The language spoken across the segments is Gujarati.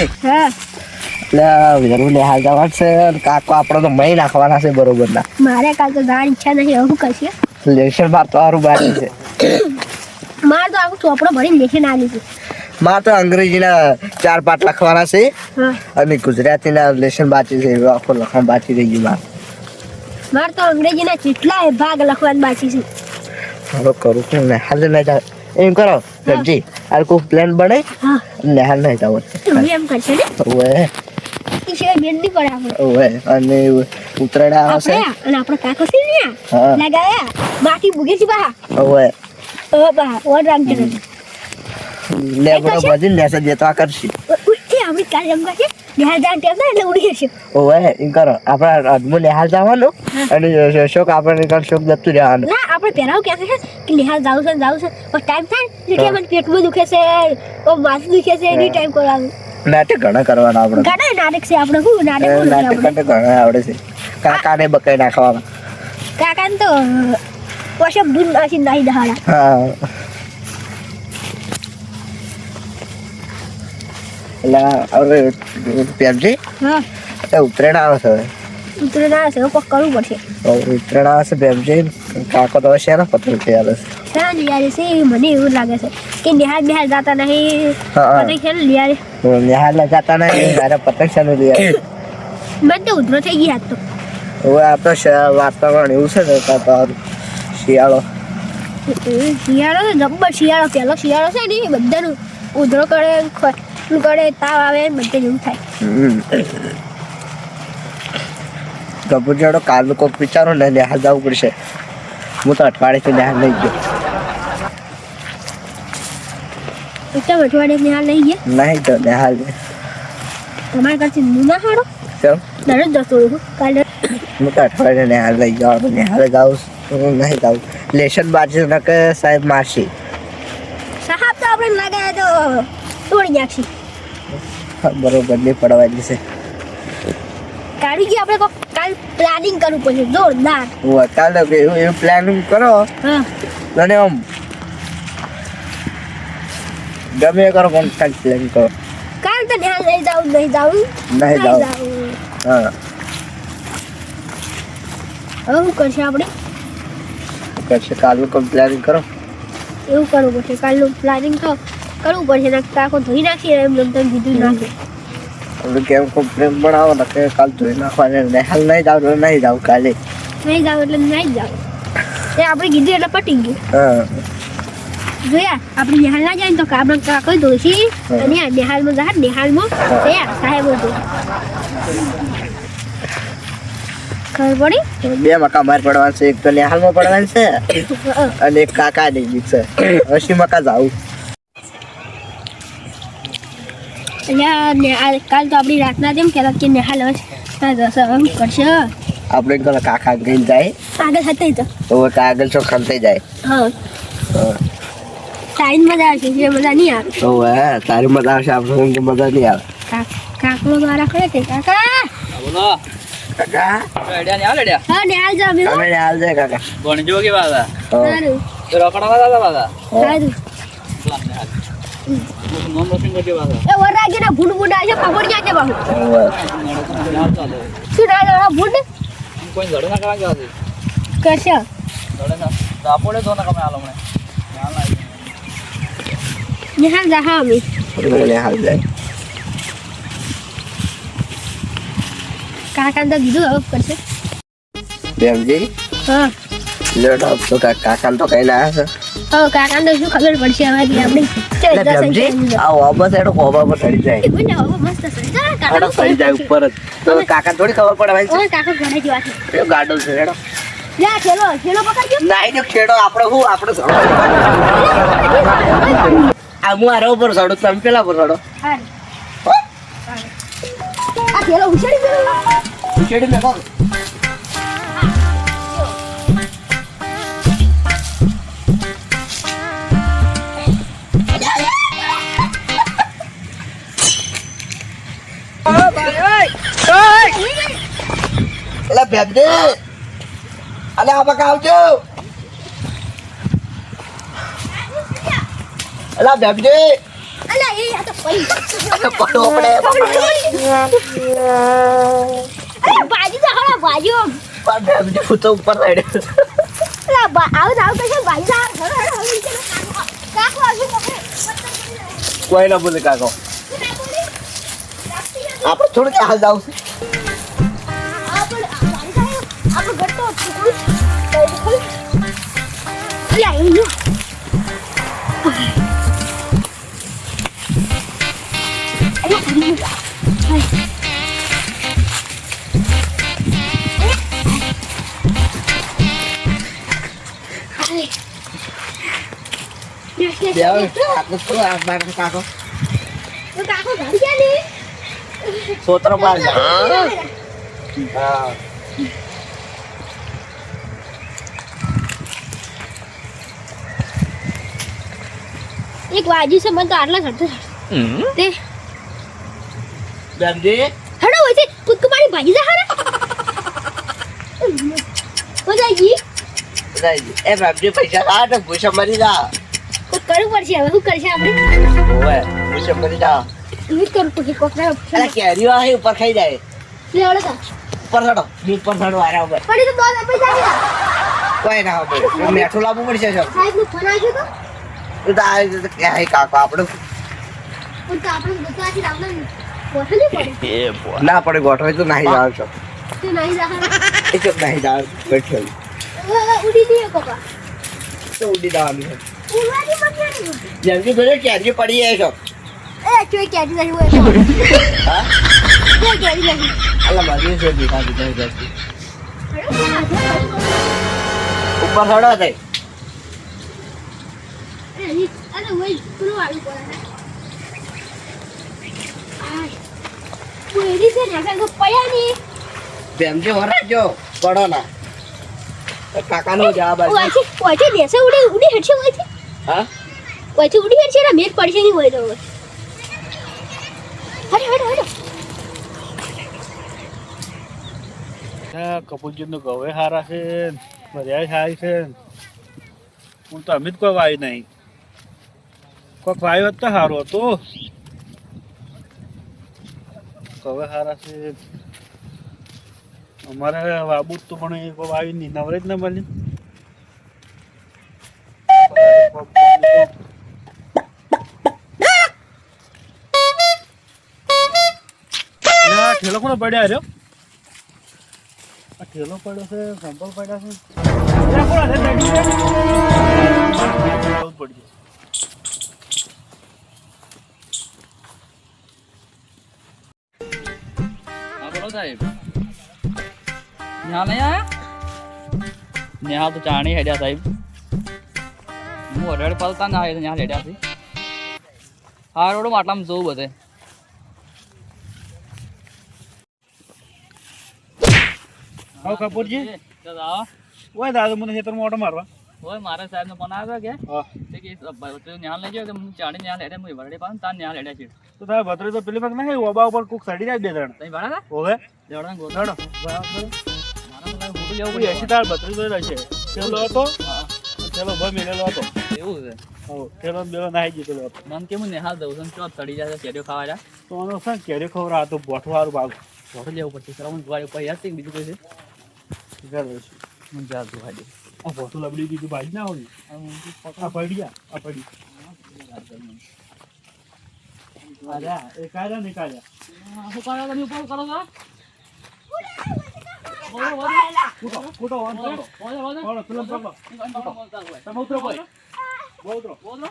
બેબજી હા. એટલે વેરું નિહાલ જવાનું છે કાકો આપણે તો મહી નાખવાના છે બરોબર ના મારે કાલ તો ઈચ્છા નથી હવે શું લેશન બાર તો સારું બાકી છે. મારે તો આખું ચોપડો ભરીને લેખે ના તો અંગ્રેજીના ચાર પાઠ લખવાના છે અને ગુજરાતીના લેશન બાકી છે આખો લખવાનું બાકી રહી ગયું મારે. મારે તો અંગ્રેજીના કેટલાય ભાગ લખવાનું બાકી છે. હવે કરું છું નિહાલ નહીં જાવ એમ કરો બેબજી આ કોઈ પ્લાન બને હા નિહાલ નહીં જાવ એમ કરશે ને ઓવે એ નહીં ટેમ એટલે ઉડી જશે. ઓવે એમ કરો. આપણે અજમુ નિહાલ જવાનું અને શોક આપણે કાલ શોક જતું રહેવાનું. ના આપણે પહેરાવ ક્યાં છે? કે નિહાલ જાવું છે ને છે. પણ ટાઈમ થાય એટલે મને પેટમાં દુખે છે ઓ માથું દુખે છે એની ટાઈમ કરવાનું. નાટક ઘણા કરવાના આપણે. ઘણા નાટક છે આપણે શું નાટક નાટક ઘણા આવડે છે. કાકાને બકાઈ નાખવાના કાકાને તો વોશઅપ બુન નાખી નાખી દહાડા. હા. એટલે હવે પહેરજે હા. એ ઉત્તરાયણ આવે છે હવે. ઉત્તરાયણ આવે છે કોક કરવું પડશે. ઉત્તરાયણ આવે છે પહેરજે કાકો તો શેના પતંગ તૈયાર છે. શાના લઈ છે મને એવું લાગે છે કે નિહાર બિહાર જાતા નહીં. પતંગ છે ને લઈ આવે? તો જતા નહીં મારે પતંગ શાનું આવે. મને તો ઉધરો થઈ ગયા તો. હવે આ તો વાતાવરણ એવું છે ને તો તારું શિયાળો. શિયાળો જબ્બર શિયાળો પહેલો શિયાળો છે ને બધાનું ઉધરો કરે પેલું કરે તાવ આવે બધે જેવું થાય. ગભુર જાડો કાલનું કોઈક વિચારો ને નિહાલ જવું પડશે. હું તો અઠવાડિયેથી નિહાલ લઈ ગયો. એકદમ અઠવાડિયે નિહાલ લઈ ગયા? નહીં તો નેહા લે. તમારે કરતી હું ના હાડો કેમ? દરરોજ જતો રહું. કાલે. હું તો અઠવાડિયે નિહાલ લઈ ગયો. નિહાલ જાઉં હું નહીં જાઉં. લેશન બાજુ ન કે સાહેબ મારશી. સાહેબ તો આપણે લાગે તો તોડી નાખશી. બરોબર નહીં પડવા દેશે કાઢી આપણે કાલ પ્લાનિંગ કરવું પડશે જોરદાર. ઓ કાલ તો એવું એવું પ્લાનિંગ કરો. અને આમ ગમે કરો પણ કાલ પ્લાન કરો. કાલ તો ધ્યાન નહીં જાઉં નહીં જાઉં. નહીં જાઉં. હા. હવે શું કરશે આપણે? કરશે? કાલનું કમ પ્લાનિંગ કરો. એવું કરવું પડશે. કાલનું પ્લાનિંગ તો કરવું પડશે ને કાકો ધોઈ નાખીએ એમ જેમ તેમ કીધું નાખે આપણે કેમ કોઈ પ્રેમ બનાવો ને કે કાલ ધોઈ નાખવાને નિહાલ નહીં જાવ તો નહીં જાવ કાલે. નહીં જાવ એટલે નહીં જાવ એ આપણે કીધું એટલે પટી ગયું. હા. જોયા આપણે નિહાલ ના જાય ને તો આપણે કાકો ધોશી અને નિહાલમાં જા નિહાલમાં તૈયાર સાહેબ ધો ખબર પડી? બે મકા માર પડવાનું છે. એક તો નિહાલમાં પડવાનું છે અને એક કાકા ની છે. અસી મકા જાવું અહીંયા કાલ તો આપણી રાતના જેમ કહેતા કે નિહાલ ના જશે કરશે? આપણે કહો કાકા ગઈ જાય. આગળ સાથે જ તો કાગળ છો ખંતાઈ જાય. હા. હા. ટાઈમ મજા આવશે જે મજા નહીં આવે. તો હે તારી મજા આવશે આપણે મજા નહીં આવે. કા- કાકલો દ્વારા કરે છે કાકા. બોલો. કાકા? રેડિયા ને આલે હા જા કાકા. ભણજો કે સારું. રોકડા સારું. એ વરરાજે ના ભૂંડ ભૂંડ છે પકડ ક્યાં છે બાહુ? શું ના ના ભૂંડ? કોઈ લડે ના કરવા જવા દે કરશે? લડે ના. દાપોડે તો ના કમે આલો મને ના ના નિહાલ જા હા અમે. અમે જાય. કાકા તો કીધું હવે કરશે. બેમજી હા. લેટ આપ તો કાકા તો કઈ ના હશે હવે કાકાને શું ખબર પડશે હવે આપણે ચાલ, એટલે દસ બેમજી વાગે આ ઓબસ એનો કોબા પર ચડી જાય. હવે મસ્ત કાકા ઉપર જ. તો કાકા થોડી ખબર પડવાની ઓય કાકા ઘરે જેવા છે છે એ ગાડો છે હેડો. લે ચલો ચલો પકડજો. ના જો ખેડો આપણે હું આપણે ચડો આ હું આરો ઉપર સડો તમે પેલા પર સડો. હા આ મેકો બેબડે અલે આ બકા આવજો અલા બેબડે અલા એ આ તો પડી પડો બાજુ તો હળા બાજુ પણ બેમજી હું તો ઉપર ચડ્યો અલા આવ બાજુ કાકો કોઈ ના બોલે કાકો આપણે થોડું ચાલ જાવ તો અલા એ લ્યો અલા પડી ગયું બેવ કાકો થોડું આ બાર કાકો કાકો ઘર ક્યાં ને સોત્ર પાર જા હા એક વાજી છે મને તો આટલા ઘરતો તે બેમજી હડો હોય છે કૂદકો પાણી ભાગી જા હડો મજા આવી એ બેમજી પૈસા ખા તો ભૂસા મરી જા. કોઈ કરવું પડશે હવે શું કરશે આપણે? ઓવે ભૂસા મરી જા. એવું જ કરવું પડશે કોકરા અરે કેરીઓ આ ઉપર ખાઈ જાય. લેવડો તા. ઉપર ચડો ઉપર ચડો આરા ઉપર. પડી તો દોડ પૈસા કોઈ ના હોય મેઠું લાવવું પડશે સાહેબનું ફોન આવ્યો તો? તો આ રીતે ક્યાં કાકો આપણે. ના પડે ગોઠવે તો નહીં જાવ છો તો. નહીં એ જાવ બેઠો ઉડી દઈએ કોકા. તો ઉડી જવાનું છે. જેમ કે પેલો કેરી પડી જાય છો એ ચોઈ કેડી નહીં હોય તો હા એ કેડી નહીં અલા મારી છે દીધા દીધા દીધા ઉપર ચડો થઈ વરાજો પડો ના. તો કાકાનો જવાબ આવશે ઓછી ઓછી દેશે ઉડી ઉડી હેડશે ઓછી હા? ઓછી ઉડી હેડશે ને મેર પડશે નહીં હોય તો ગવે સારા છે મર્યાય સારી છે હું તો અમિત કોઈ વાય નહીં. કોઈક ભાઈ હોત તો સારું હતું. હવે સારા છે. અમારે વાબુ તો પણ એ કોઈ આવી નહીં. નવરે જ ન મળી. ઠેલો કોને પડ્યા રહ્યો આ ઠેલો પડ્યો છે સંપલ પડ્યા છે. અરે હા બોલો સાહેબ. ન્યા નહીં આયા? ન્યા તો ચાણી હેડ્યા સાહેબ. હું અઢાર પાલતા ના આવ્યા ન્યા હેડ્યા છે. હા રોડ માટલામાં જોવું બધે. આવો કપૂરજી. ઓય દાદા મને ખેતરમાં ઓટો મારવા. ઓય મારા સાહેબ નો ફોન આવ્યો કે? ન્યાલ લઈ ગયો કે હું ચાણી ન્યાલ હેડે હું વરડે પાન તાર ન્યાલ હેડ્યા છે. તો તારા ભત્રી તો પેલી વખત નહીં ઓબા ઉપર કોક સડી જાય બે જણ. તઈ ભણા ઓવે. પડે પેલો હતો? હા, ભાઈ મિલેલો હતો. એવું છે. હો પેલો નાહી મન હું નેહાલ દઉં છું? ચો તડી જાય કેરીઓ ખાવા જા. તો આનો છે ને ખબર આ તો બોઠું સારું ભાગ ફોટો લેવું પડશે સર હું જોવા ઉપર યાદ બીજું કોઈ છે? હું જા જોવા દે આ બોઠું લબડી દીધું ભાઈ ના હોય આ પડી આ પડી આજા એ કાઢ્યા ને કાઢ્યા શું કરો તમે ઉપર કરો છો કૂટો કૂટો વાન પકડો પકડો પેલો પકડો તમે ઉતરો ભાઈ બહુ ઉતરો ઉપર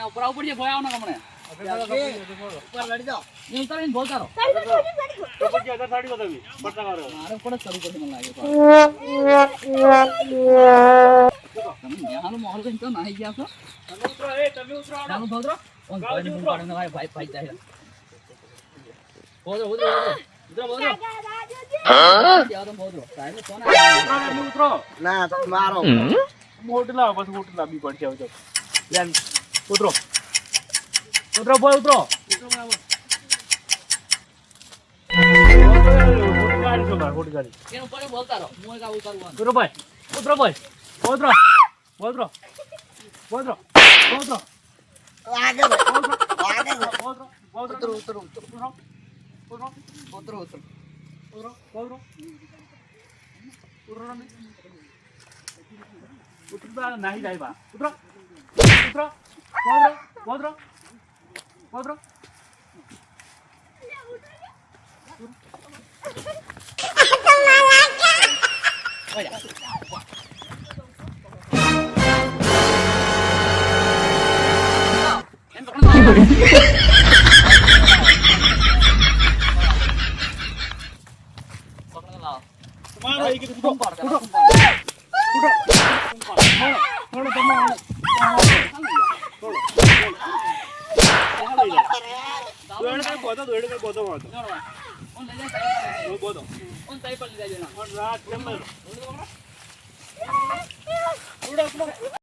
આવું પડશે ભોયા આવો ને હમણે. ઉપર લડી જાઓ. એ ઉતારીને પડતા કરો મારે પણ કરવું પડશે મને લાગે. તમે ન્યાહાનો માહોલ કઈ તો નાહી ગયા છો? તમે ઉતરો એ તમે ઉતરો ચાલો ભદ્રો ઓન ભાઈને ફોન પાડીને ભાઈ ભાઈ ભાઈ જાય. ભદ્રો ભદ્રો ભદ્રો ભદ્રો ત્યાં તો ભદ્રો સાહેબને ફોન આવ્યો ઉતરો. ના તમે મારો. મોટી લાવો પછી મોટી પડશે આવજો. લેન ઉતરો. ઉતરો બોલ ઉતરો. ઉતરો ભાઈ. ઉતરો ભાઈ. ઉતરો. ઉતરો. ઉતરો. ઉતરો. ઉતરો ઉતરો ઉતરો. Otro, otro, otro. Otro, otro. Otro, otro. Otro, 4 4 4 4 4 દોડ કઈ બોતો દોડ કઈ બોતો બોતો ઓન લઈ જાય બોતો ઓન સાઈ પર લઈ જાય રાત કેમ ઉડો ઉડો.